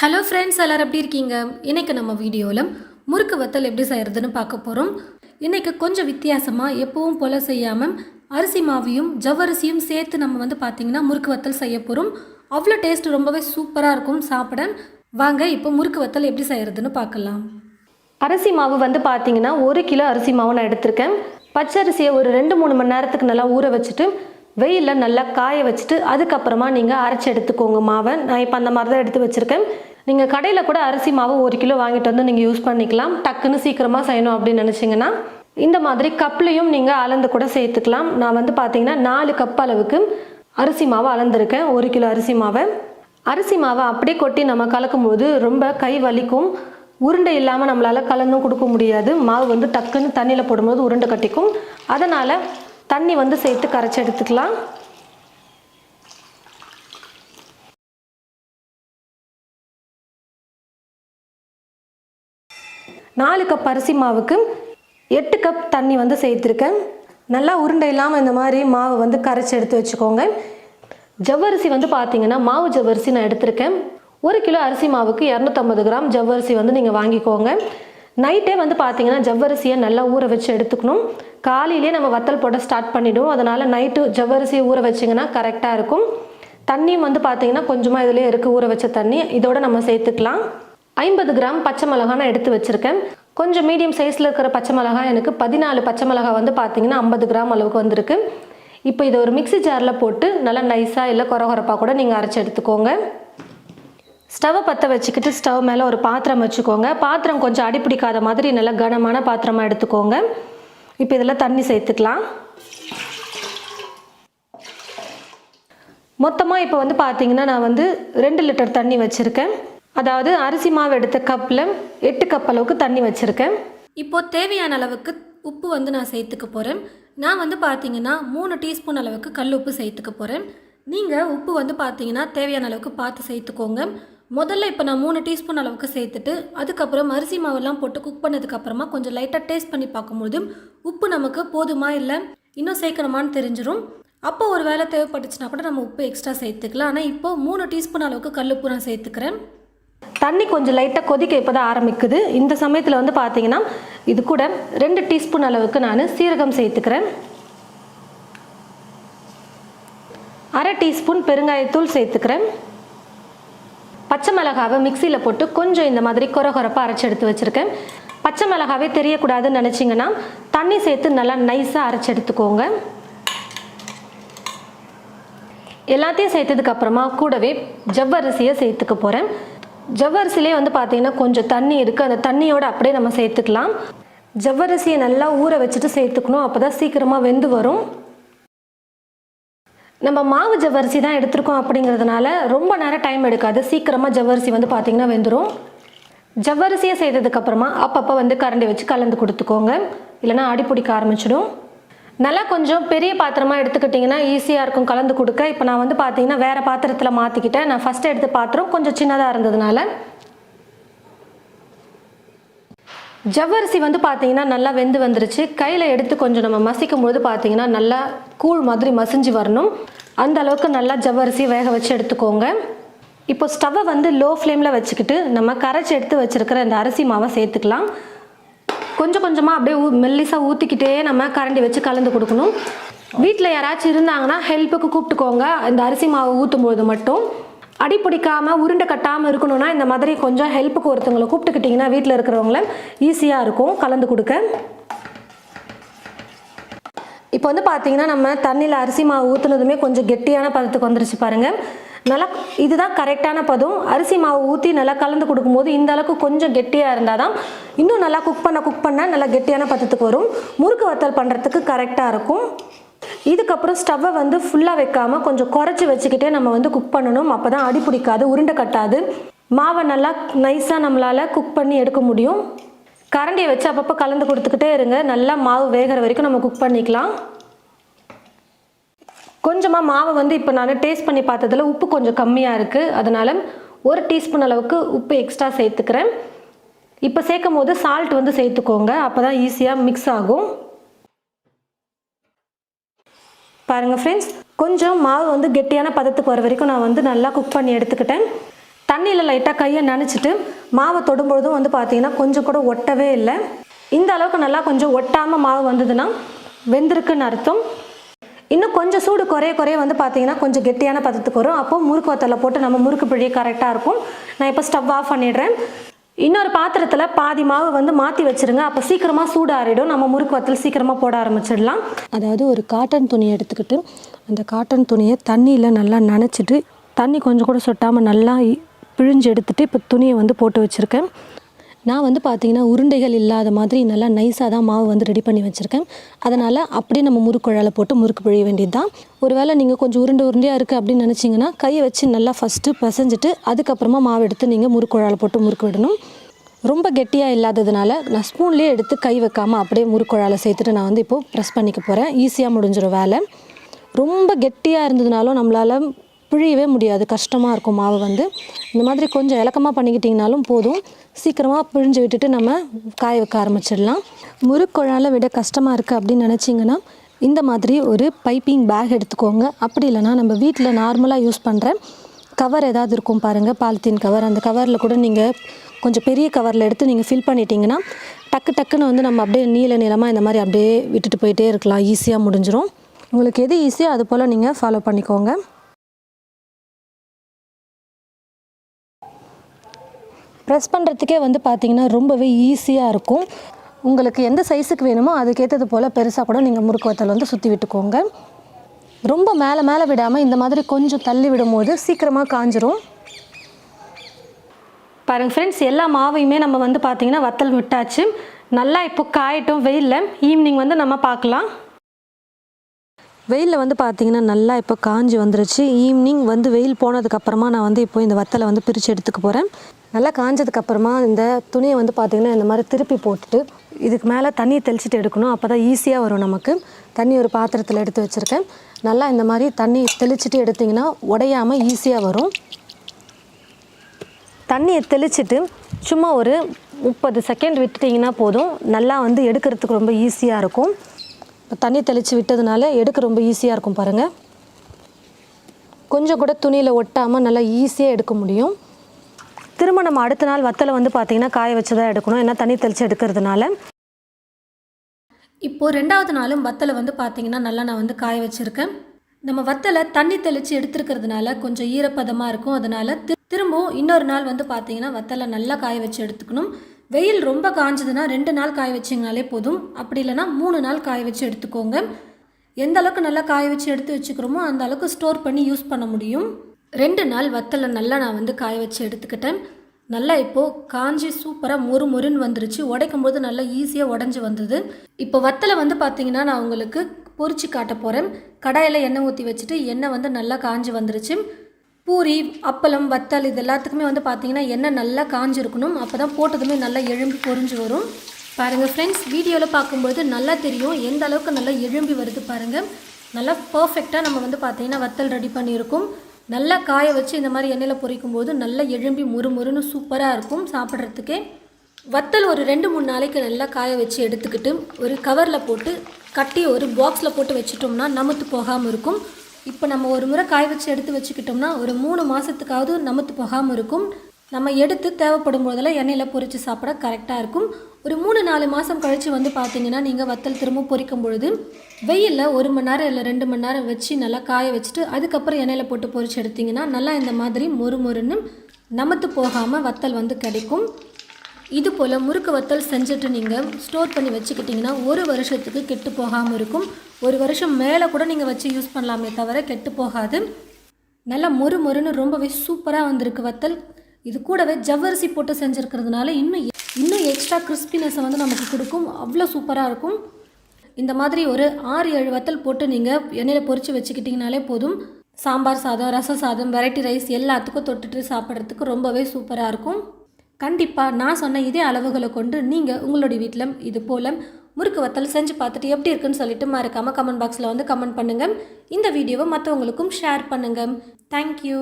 Hello friends எல்லோரும் எப்படி இருக்கீங்க? இன்னைக்கு நம்ம வீடியோவில் முறுக்கு வத்தல் எப்படி செய்கிறதுன்னு பார்க்க போகிறோம் இன்றைக்கி கொஞ்சம் வித்தியாசமாக எப்பவும் போல் செய்யாமல் அரிசி மாவையும் ஜவ்வரிசியும் சேர்த்து நம்ம வந்து பார்த்திங்கன்னா முறுக்கு வத்தல் செய்ய போகிறோம் அவ்வளோ டேஸ்ட் ரொம்பவே சூப்பராக இருக்கும். சாப்பிட வாங்க இப்போ முறுக்கு வத்தல் எப்படி செய்கிறதுன்னு பார்க்கலாம். அரிசி மாவு வந்து பார்த்திங்கன்னா ஒரு கிலோ அரிசி மாவு நான் எடுத்திருக்கேன். பச்சரிசியை ஒரு ரெண்டு மூணு மணி நேரத்துக்கு நல்லா ஊற வச்சுட்டு வெயிலில் நல்லா காய வச்சுட்டு அதுக்கப்புறமா நீங்கள் அரைச்சி எடுத்துக்கோங்க மாவை. நான் இப்போ அந்த மாதிரி தான் எடுத்து வச்சுருக்கேன். நீங்கள் கடையில் கூட அரிசி மாவு ஒரு கிலோ வாங்கிட்டு வந்து நீங்கள் யூஸ் பண்ணிக்கலாம். டக்குன்னு சீக்கிரமாக செய்யணும் அப்படின்னு நினச்சிங்கன்னா இந்த மாதிரி கப்லையும் நீங்கள் அளந்து கூட சேர்த்துக்கலாம். நான் வந்து பார்த்தீங்கன்னா நாலு கப் அளவுக்கு அரிசி மாவை அளந்திருக்கேன். ஒரு கிலோ அரிசி மாவை. அரிசி மாவை அப்படியே கொட்டி நம்ம கலக்கும்போது ரொம்ப கை வலிக்கும். உருண்டை இல்லாமல் நம்மளால் கலந்தும் கொடுக்க முடியாது. மாவு வந்து டக்குன்னு தண்ணியில் போடும்போது உருண்டை கட்டிக்கும். அதனால் தண்ணி வந்து சேர்த்து கரைச்சி எடுத்துக்கலாம். நாலு கப் அரிசி மாவுக்கு எட்டு கப் தண்ணி வந்து சேர்த்துருக்கேன். நல்லா உருண்டை இல்லாமல் இந்த மாதிரி மாவு வந்து கரைச்சி எடுத்து வச்சுக்கோங்க. ஜவ்வரிசி வந்து பார்த்தீங்கன்னா மாவு ஜவ்வரிசி நான் எடுத்திருக்கேன். ஒரு கிலோ அரிசி மாவுக்கு இரநூத்தம்பது கிராம் ஜவ்வரிசி வந்து நீங்கள் வாங்கிக்கோங்க. நைட்டே வந்து பார்த்தீங்கன்னா ஜவ்வரிசியை நல்லா ஊற வச்சு எடுத்துக்கணும். காலையிலேயே நம்ம வத்தல் போட ஸ்டார்ட் பண்ணிவிடுவோம் அதனால் நைட்டு ஜவ்வரிசியை ஊற வச்சிங்கன்னா கரெக்டாக இருக்கும். தண்ணியும் வந்து பார்த்தீங்கன்னா கொஞ்சமாக இதுலேயே இருக்குது ஊற வச்ச தண்ணி. இதோட நம்ம சேர்த்துக்கலாம். ஐம்பது கிராம் பச்சை மிளகா நான் எடுத்து வச்சுருக்கேன். கொஞ்சம் மீடியம் சைஸில் இருக்கிற பச்சை மிளகா எனக்கு பதினாலு பச்சை மிளகா வந்து பார்த்தீங்கன்னா ஐம்பது கிராம் அளவுக்கு வந்திருக்கு. இப்போ இதை ஒரு மிக்ஸி ஜாரில் போட்டு நல்லா நைஸாக இல்லை கொரகொரப்பாக கூட நீங்கள் அரைச்சி எடுத்துக்கோங்க. ஸ்டவ்வை பற்ற வச்சுக்கிட்டு ஸ்டவ் மேலே ஒரு பாத்திரம் வச்சுக்கோங்க. பாத்திரம் கொஞ்சம் அடிப்பிடிக்காத மாதிரி நல்லா கனமான பாத்திரமாக எடுத்துக்கோங்க. இப்போ இதில் தண்ணி சேர்த்துக்கலாம். மொத்தமாக இப்போ வந்து பார்த்தீங்கன்னா நான் வந்து ரெண்டு லிட்டர் தண்ணி வச்சுருக்கேன். அதாவது அரிசி மாவு எடுத்த கப்பில் எட்டு கப் அளவுக்கு தண்ணி வச்சுருக்கேன். இப்போது தேவையான அளவுக்கு உப்பு வந்து நான் சேர்த்துக்க போகிறேன் நான் வந்து பார்த்தீங்கன்னா மூணு டீஸ்பூன் அளவுக்கு கல் உப்பு சேர்த்துக்க போகிறேன் நீங்கள் உப்பு வந்து பார்த்தீங்கன்னா தேவையான அளவுக்கு பார்த்து சேர்த்துக்கோங்க. முதல்ல இப்போ நான் மூணு டீஸ்பூன் அளவுக்கு சேர்த்துட்டு அதுக்கப்புறம் அரிசி மாவெல்லாம் போட்டு குக் பண்ணதுக்கப்புறமா கொஞ்சம் லைட்டாக டேஸ்ட் பண்ணி பார்க்கும்போது உப்பு நமக்கு போதுமா இல்லை? இன்னும் சேர்க்கணுமான்னு தெரிஞ்சிடும் அப்போ ஒரு வேளை தேவைப்பட்டுச்சுன்னா கூட நம்ம உப்பு எக்ஸ்ட்ரா சேர்த்துக்கலாம். ஆனால் இப்போது மூணு டீஸ்பூன் அளவுக்கு கல் உப்பு நான் சேர்த்துக்கிறேன். தண்ணி கொஞ்சம் லைட்டாக கொதிக்க இப்போ தான் ஆரம்பிக்குது. இந்த சமயத்தில் வந்து பார்த்தீங்கன்னா இது கூட ரெண்டு டீஸ்பூன் அளவுக்கு நான் சீரகம் சேர்த்துக்கிறேன். அரை டீஸ்பூன் பெருங்காயத்தூள் சேர்த்துக்கிறேன். பச்சை மிளகாவை மிக்சியில் போட்டு கொஞ்சம் இந்த மாதிரி கொர கொரப்பாக அரைச்சி எடுத்து வச்சுருக்கேன். பச்சை மிளகாவே தெரியக்கூடாதுன்னு நினச்சிங்கன்னா தண்ணி சேர்த்து நல்லா நைஸாக அரைச்சி எடுத்துக்கோங்க. எல்லாத்தையும் சேர்த்ததுக்கப்புறமா கூடவே ஜவ்வரிசியை சேர்த்துக்க போகிறேன் ஜவ்வரிசிலே வந்து பார்த்தீங்கன்னா கொஞ்சம் தண்ணி இருக்குது அந்த தண்ணியோட அப்படியே நம்ம சேர்த்துக்கலாம். ஜவ்வரிசியை நல்லா ஊற வச்சுட்டு சேர்த்துக்கணும். அப்போ தான் சீக்கிரமாக வெந்து வரும். நம்ம மாவு ஜவ்வரிசி தான் எடுத்திருக்கோம் அப்படிங்கிறதுனால ரொம்ப நேரம் டைம் எடுக்காது. சீக்கிரமாக ஜவ்வரிசி வந்து பார்த்திங்கன்னா வெந்துடும் ஜவ்வரிசியை செய்ததுக்கப்புறமா அப்பப்போ வந்து கரண்டி வச்சு கலந்து கொடுத்துக்கோங்க. இல்லைன்னா அடி பிடிக்க ஆரம்பிச்சிடும். நல்லா கொஞ்சம் பெரிய பாத்திரமாக எடுத்துக்கிட்டிங்கன்னா ஈஸியாக இருக்கும் கலந்து கொடுக்க. இப்போ நான் வந்து பார்த்தீங்கன்னா வேறு பாத்திரத்தில் மாற்றிக்கிட்டேன் நான் ஃபஸ்ட்டு எடுத்து பாத்திரம் கொஞ்சம் சின்னதாக இருந்ததுனால. ஜவ்வரிசி வந்து பார்த்தீங்கன்னா நல்லா வெந்து வந்துருச்சு. கையில் எடுத்து கொஞ்சம் நம்ம மசிக்கும் போது பார்த்தீங்கன்னா நல்லா கூழ் மாதிரி மசிஞ்சு வரணும். அந்த அளவுக்கு நல்லா ஜவ்வரிசி வேக வச்சு எடுத்துக்கோங்க. இப்போ ஸ்டவ்வை வந்து லோ ஃப்ளேமில் வச்சுக்கிட்டு நம்ம கரைச்சி எடுத்து வச்சுருக்கிற இந்த அரிசி மாவை சேர்த்துக்கலாம். கொஞ்சம் கொஞ்சமாக அப்படியே ஊ மெல்லிசாக ஊற்றிக்கிட்டே நம்ம கரண்டி வச்சு கலந்து கொடுக்கணும். வீட்டில் யாராச்சும் இருந்தாங்கன்னா ஹெல்ப்புக்கு கூப்பிட்டுக்கோங்க. இந்த அரிசி மாவு ஊற்றும் போது மட்டும். அடி பிடிக்காம உருண்டை கட்டாமல் இருக்கணும்னா இந்த மாதிரி கொஞ்சம் ஹெல்ப்புக்கு ஒருத்தவங்களை கூப்பிட்டுக்கிட்டிங்கன்னா வீட்டில் இருக்கிறவங்கள ஈஸியாக இருக்கும். கலந்து கொடுக்க. இப்போ வந்து பார்த்தீங்கன்னா நம்ம தண்ணியில் அரிசி மாவு ஊற்றுனதுமே கொஞ்சம் கெட்டியான பதத்துக்கு வந்துருச்சு பாருங்கள் நல்லா இதுதான் கரெக்டான பதம். அரிசி மாவு ஊற்றி நல்லா கலந்து கொடுக்கும்போது இந்த அளவுக்கு கொஞ்சம் கெட்டியாக இருந்தால் தான் இன்னும் நல்லா குக் பண்ண குக் பண்ண நல்லா கெட்டியான பதத்துக்கு வரும். முறுக்கு வத்தல் பண்ணுறதுக்கு கரெக்டாக இருக்கும். இதுக்கப்புறம் ஸ்டவ்வை வந்து ஃபுல்லாக வைக்காமல் கொஞ்சம் குறைச்சி வச்சுக்கிட்டே நம்ம வந்து குக் பண்ணணும். அப்போ தான் அடி பிடிக்காது உருண்டை கட்டாது. மாவை நல்லா நைஸாக நம்மளால் குக் பண்ணி எடுக்க முடியும். கரண்டியை வச்சு அப்பப்போ கலந்து கொடுத்துக்கிட்டே இருங்க. நல்லா மாவு வேகிற வரைக்கும் நம்ம குக் பண்ணிக்கலாம். கொஞ்சமாக மாவை வந்து இப்போ நான் டேஸ்ட் பண்ணி பார்த்ததில் உப்பு கொஞ்சம் கம்மியாக இருக்குது அதனால் ஒரு டீஸ்பூன் அளவுக்கு உப்பு எக்ஸ்ட்ரா சேர்த்துக்கிறேன். இப்போ சேர்க்கும் போது சால்ட் வந்து சேர்த்துக்கோங்க. அப்போ தான் ஈஸியாக மிக்ஸ் ஆகும். பாருங்கள் ஃப்ரெண்ட்ஸ் கொஞ்சம் மாவு வந்து கெட்டியான பதத்துக்கு வர வரைக்கும் நான் வந்து நல்லா குக் பண்ணி எடுத்துக்கிட்டேன். தண்ணியில் லைட்டாக கையை நனைச்சிட்டு மாவை தொடும்பொழுதும் வந்து பார்த்தீங்கன்னா கொஞ்சம் கூட ஒட்டவே இல்லை. இந்த அளவுக்கு நல்லா கொஞ்சம் ஒட்டாமல் மாவு வந்ததுன்னா வெந்திருக்குன்னு அர்த்தம். இன்னும் கொஞ்சம் சூடு குறைய குறைய வந்து பார்த்தீங்கன்னா கொஞ்சம் கெட்டியான பதத்துக்கு வரும். அப்போது முறுக்கு வத்தலை போட்டு நம்ம முறுக்கு பிழி கரெக்டாக இருக்கும். நான் இப்போ ஸ்டவ் ஆஃப் பண்ணிடுறேன். இன்னொரு பாத்திரத்தில் பாதி மாவு வந்து மாற்றி வச்சிருங்க. அப்போ சீக்கிரமாக சூடு ஆறிடும். நம்ம முறுக்கு வத்தல் சீக்கிரமாக போட ஆரம்பிச்சிடலாம். அதாவது ஒரு காட்டன் துணியை எடுத்துக்கிட்டு அந்த காட்டன் துணியை தண்ணியில் நல்லா நனைச்சிட்டு தண்ணி கொஞ்சம் கூட சொட்டாமல் நல்லா இ- பிழிஞ்சு எடுத்துகிட்டு இப்போ துணியை வந்து போட்டு வச்சுருக்கேன். நான் வந்து பார்த்தீங்கன்னா உருண்டைகள் இல்லாத மாதிரி நல்லா நைஸாக தான் மாவு வந்து ரெடி பண்ணி வச்சுருக்கேன். அதனால் அப்படியே நம்ம முறுக்குழால போட்டு முறுக்கு பிழிய வேண்டியது தான் ஒருவேளை நீங்கள் கொஞ்சம் உருண்டை உருண்டையாக இருக்குது அப்படின்னு நினச்சிங்கன்னா கையை வச்சு நல்லா ஃபஸ்ட்டு பசைஞ்சிட்டு அதுக்கப்புறமா மாவு எடுத்து நீங்கள் முறுக்குழால போட்டு முறுக்கு விடணும். ரொம்ப கெட்டியாக இல்லாததுனால நான் ஸ்பூன்லேயே எடுத்து கை வைக்காமல் அப்படியே முறுக்குழால சேர்த்துட்டு நான் வந்து இப்போது ப்ரெஸ் பண்ணிக்க போகிறேன் ஈஸியாக முடிஞ்சிடும் வேலை. ரொம்ப கெட்டியாக இருந்ததுனாலும் நம்மளால் பிழியவே முடியாது. கஷ்டமாக இருக்கும் மாவு வந்து. இந்த மாதிரி கொஞ்சம் இலக்கமாக பண்ணிக்கிட்டிங்கனாலும் போதும். சீக்கிரமாக பிழிஞ்சு விட்டுட்டு நம்ம காய வைக்க ஆரம்பிச்சிடலாம். முறுக்குழால விட கஷ்டமாக இருக்குது அப்படின்னு நினச்சிங்கன்னா இந்த மாதிரி ஒரு பைப்பிங் பேக் எடுத்துக்கோங்க. அப்படி இல்லைன்னா நம்ம வீட்டில் நார்மலாக யூஸ் பண்ணுற கவர் ஏதாவது இருக்கும் பாருங்கள் பாலித்தீன் கவர். அந்த கவரில் கூட நீங்கள் கொஞ்சம் பெரிய கவரில் எடுத்து நீங்கள் ஃபில் பண்ணிட்டீங்கன்னா டக்கு டக்குன்னு வந்து நம்ம அப்படியே நீல நீளமாக இந்த மாதிரி அப்படியே விட்டுட்டு போயிட்டே இருக்கலாம். ஈஸியாக முடிஞ்சிடும் உங்களுக்கு எது ஈஸியோ அது போல் நீங்கள் ஃபாலோ பண்ணிக்கோங்க. ப்ரெஸ் பண்ணுறதுக்கே வந்து பார்த்தீங்கன்னா ரொம்பவே ஈஸியாக இருக்கும். உங்களுக்கு எந்த சைஸுக்கு வேணுமோ அதுக்கேற்றது போல் பெருசாக கூட நீங்கள் முறுக்கு வத்தல் வந்து சுற்றி விட்டுக்கோங்க. ரொம்ப மேலே மேலே விடாமல் இந்த மாதிரி கொஞ்சம் தள்ளி விடும்போது சீக்கிரமாக காஞ்சிரும். பாருங்கள் ஃப்ரெண்ட்ஸ் எல்லா மாவையுமே நம்ம வந்து பார்த்திங்கன்னா வத்தல் விட்டாச்சு. நல்லா இப்போ காயட்டும் வெயிலில். ஈவினிங் வந்து நம்ம பார்க்கலாம் வெயிலில் வந்து பார்த்தீங்கன்னா நல்லா இப்போ காஞ்சி வந்துருச்சு. ஈவினிங் வந்து வெயில் போனதுக்கப்புறமா நான் வந்து இப்போ இந்த வத்தலை வந்து பிரித்து எடுத்துக்க போகிறேன் நல்லா காஞ்சதுக்கப்புறமா இந்த துணியை வந்து பார்த்தீங்கன்னா இந்த மாதிரி திருப்பி போட்டுட்டு இதுக்கு மேலே தண்ணியை தெளிச்சிட்டு எடுக்கணும். அப்போ தான் ஈஸியாக வரும் நமக்கு. தண்ணி ஒரு பாத்திரத்தில் எடுத்து வச்சுருக்கேன். நல்லா இந்த மாதிரி தண்ணி தெளிச்சிட்டு எடுத்திங்கன்னா உடையாமல் ஈஸியாக வரும். தண்ணியை தெளிச்சிட்டு சும்மா ஒரு முப்பது செகண்ட் விட்டுட்டிங்கன்னா போதும். நல்லா வந்து எடுக்கிறதுக்கு ரொம்ப ஈஸியாக இருக்கும். தண்ணி தெளித்து விட்டதுனால எடுக்க ரொம்ப ஈஸியாக இருக்கும் பாருங்கள் கொஞ்சம் கூட துணியில் ஒட்டாமல் நல்லா ஈஸியாக எடுக்க முடியும். திரும்ப நம்ம அடுத்த நாள் வத்தலை வந்து பார்த்தீங்கன்னா காய வச்சு தான் எடுக்கணும். ஏன்னா தண்ணி தெளித்து எடுக்கிறதுனால. இப்போது ரெண்டாவது நாளும் வத்தலை வந்து பார்த்திங்கன்னா நல்லா நான் வந்து காய வச்சுருக்கேன். நம்ம வத்தலை தண்ணி தெளித்து எடுத்துருக்கிறதுனால கொஞ்சம் ஈரப்பதமாக இருக்கும். அதனால் தி திரும்பவும் இன்னொரு நாள் வந்து பார்த்தீங்கன்னா வத்தலை நல்லா காய வச்சு எடுத்துக்கணும். வெயில் ரொம்ப காஞ்சதுன்னா ரெண்டு நாள் காய வச்சிங்கனாலே போதும். அப்படி இல்லைன்னா மூணு நாள் காய வச்சு எடுத்துக்கோங்க. எந்த அளவுக்கு நல்லா காய வச்சு எடுத்து வச்சுக்கிறோமோ அந்த அளவுக்கு ஸ்டோர் பண்ணி யூஸ் பண்ண முடியும். ரெண்டு நாள் வத்தலை நல்லா நான் வந்து காய வச்சு எடுத்துக்கிட்டேன். நல்லா இப்போது காஞ்சி சூப்பராக மொறு மொறுன்னு வந்துருச்சு. உடைக்கும் போது நல்லா ஈஸியாக உடஞ்சி வந்தது. இப்போ வத்தலை வந்து பார்த்தீங்கன்னா நான் உங்களுக்கு பொறிச்சு காட்ட போகிறேன் கடாயில் எண்ணெய் ஊற்றி வச்சுட்டு எண்ணெய் வந்து நல்லா காஞ்சி வந்துருச்சு. பூரி அப்பளம் வத்தல் இது எல்லாத்துக்குமே வந்து பார்த்தீங்கன்னா எண்ணெய் நல்லா காஞ்சிருக்கணும். அப்போ தான் போட்டதுமே நல்லா எழும்பி பொரிஞ்சு வரும். பாருங்கள் ஃப்ரெண்ட்ஸ் வீடியோவில் பார்க்கும்போது நல்லா தெரியும். எந்த அளவுக்கு நல்லா எழும்பி வருது பாருங்கள் நல்லா பர்ஃபெக்டாக நம்ம வந்து பார்த்தீங்கன்னா வத்தல் ரெடி பண்ணியிருக்கோம். நல்லா காய வச்சு இந்த மாதிரி எண்ணெயில் பொரிக்கும் போது நல்லா எழும்பி முறுமுறுன்னு சூப்பராக இருக்கும் சாப்பிட்றதுக்கே. வத்தல் ஒரு ரெண்டு மூணு நாளைக்கு நல்லா காய வச்சு எடுத்துக்கிட்டு ஒரு கவரில் போட்டு கட்டி ஒரு பாக்ஸில் போட்டு வச்சிட்டோம்னா நமுத்து போகாமல் இருக்கும். இப்போ நம்ம ஒரு முறை காய வச்சு எடுத்து வச்சுக்கிட்டோம்னா ஒரு மூணு மாதத்துக்காவது நமத்து போகாமல் இருக்கும். நம்ம எடுத்து தேவைப்படும் போதெல்லாம் எண்ணெயில் பொரித்து சாப்பிட கரெக்டாக இருக்கும். ஒரு மூணு நாலு மாதம் கழித்து வந்து பார்த்தீங்கன்னா நீங்கள் வத்தல் திரும்ப பொரிக்கும் பொழுது வெயிலில் ஒரு மணி நேரம் இல்லை ரெண்டு மணி நேரம் வச்சு நல்லா காய வச்சுட்டு அதுக்கப்புறம் எண்ணெயில் போட்டு பொறிச்சு எடுத்திங்கன்னா நல்லா இந்த மாதிரி மொறு மொறுன்னு நமத்து போகாமல் வத்தல் வந்து கிடைக்கும். இது போல் முறுக்கு வத்தல் செஞ்சுட்டு நீங்கள் ஸ்டோர் பண்ணி வச்சுக்கிட்டிங்கன்னா ஒரு வருஷத்துக்கு கெட்டு போகாமல் இருக்கும். ஒரு வருஷம் மேலே கூட நீங்கள் வச்சு யூஸ் பண்ணலாமே தவிர கெட்டு போகாது. நல்லா மொறு மொறுன்னு ரொம்பவே சூப்பராக வந்திருக்கு வத்தல். இது கூடவே ஜவ்வரிசி போட்டு செஞ்சுருக்கிறதுனால இன்னும் இன்னும் எக்ஸ்ட்ரா கிறிஸ்பினஸை வந்து நமக்கு கொடுக்கும். அவ்வளோ சூப்பராக இருக்கும். இந்த மாதிரி ஒரு ஆறு ஏழு வத்தல் போட்டு நீங்கள் எண்ணெயில் பொரித்து வச்சுக்கிட்டிங்கனாலே போதும். சாம்பார் சாதம் ரசம் சாதம் வெரைட்டி ரைஸ் எல்லாத்துக்கும் தொட்டுட்டு சாப்பிட்றதுக்கு ரொம்பவே சூப்பராக இருக்கும். கண்டிப்பாக நான் சொன்ன இதே அளவுகளை கொண்டு நீங்கள் உங்களுடைய வீட்டில் இது போல் முறுக்கு வத்தல் செஞ்சு பார்த்துட்டு எப்படி இருக்குன்னு சொல்லிட்டு மறக்காமல் கமெண்ட் பாக்ஸில் வந்து கமெண்ட் பண்ணுங்கள் இந்த வீடியோவை மற்றவங்களுக்கும் ஷேர் பண்ணுங்கள் தேங்க்யூ